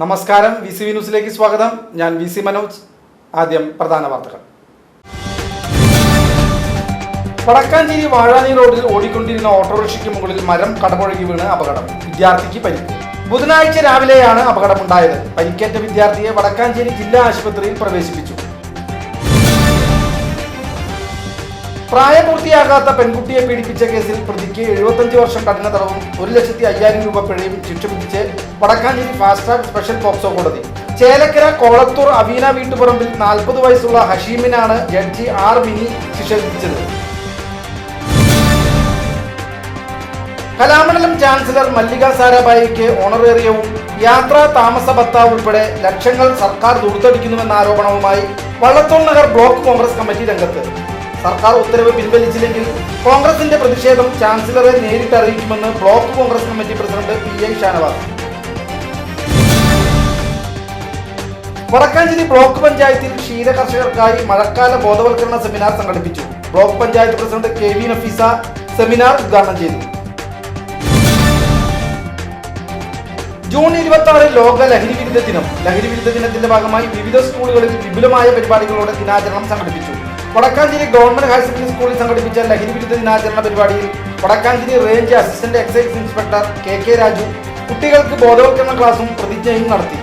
നമസ്കാരം V C V ന്യൂസിലേക്ക് സ്വാഗതം. ഞാൻ വി സി മനോജ്. ആദ്യം പ്രധാന വാർത്തകൾ. വടക്കാഞ്ചേരി വാഴാനി റോഡിൽ ഓടിക്കൊണ്ടിരുന്ന ഓട്ടോറിക്ഷയ്ക്ക് മുകളിൽ മരം കടപുഴകി വീണ് അപകടം. വിദ്യാർത്ഥിക്ക് പരിക്ക്. ബുധനാഴ്ച രാവിലെയാണ് അപകടമുണ്ടായത്. പരിക്കേറ്റ വിദ്യാർത്ഥിയെ വടക്കാഞ്ചേരി ജില്ലാ ആശുപത്രിയിൽ പ്രവേശിപ്പിച്ചു. പ്രായപൂർത്തിയാകാത്ത പെൺകുട്ടിയെ പീഡിപ്പിച്ച കേസിൽ പ്രതിക്ക് എഴുപത്തഞ്ച് വർഷം കഠിന തടവും ഒരു ലക്ഷത്തി അയ്യായിരം രൂപ പിഴയും ശിക്ഷ വിധിച്ച് Vadakkanchery fast track special POCSO കോടതി. ചേലക്കര കോളത്തൂർ അവീന വീട്ടുപറമ്പിൽ നാൽപ്പത് വയസ്സുള്ള ഹഷീമിനാണ് ജഡ്ജി ആർ മിനി ശിക്ഷ വിധിച്ചത്. കലാമണ്ഡലം ചാൻസലർ മല്ലിക സാരാഭായിക്ക് ഓണറേറിയവും യാത്രാ താമസ ഭത്ത ഉൾപ്പെടെ ലക്ഷങ്ങൾ സർക്കാർ ദുർത്തടിക്കുന്നുവെന്ന ആരോപണവുമായി Vallathol Nagar block Congress committee രംഗത്ത്. സർക്കാർ ഉത്തരവ് പിൻവലിച്ചില്ലെങ്കിൽ കോൺഗ്രസിന്റെ പ്രതിഷേധം ചാൻസലറെ നേരിട്ട് അറിയിക്കുമെന്ന് block Congress committee president P I Shanavas. Vadakkanchery block പഞ്ചായത്തിൽ ക്ഷീര കർഷകർക്കായി മഴക്കാല ബോധവൽക്കരണ സെമിനാർ സംഘടിപ്പിച്ചു. Block panchayat president K V Nafeesa seminar ഉദ്ഘാടനം ചെയ്തു. ജൂൺ ഇരുപത്തി ആറ് ലോക ലഹരി വിരുദ്ധ ദിനം. ലഹരി വിരുദ്ധ ദിനത്തിന്റെ ഭാഗമായി വിവിധ സ്കൂളുകളിൽ വിപുലമായ പരിപാടികളോടെ ദിനാചരണം സംഘടിപ്പിച്ചു. വടക്കാഞ്ചേരി ഗവൺമെന്റ് ഹയർ സെക്കൻഡറി സ്കൂളിൽ സംഘടിപ്പിച്ച ലഹരി വിരുദ്ധ ദിനാചരണ പരിപാടിയിൽ Vadakkanchery range assistant excise inspector K K Raju കുട്ടികൾക്ക് ബോധവൽക്കരണ ക്ലാസും പ്രതിജ്ഞയും നടത്തി.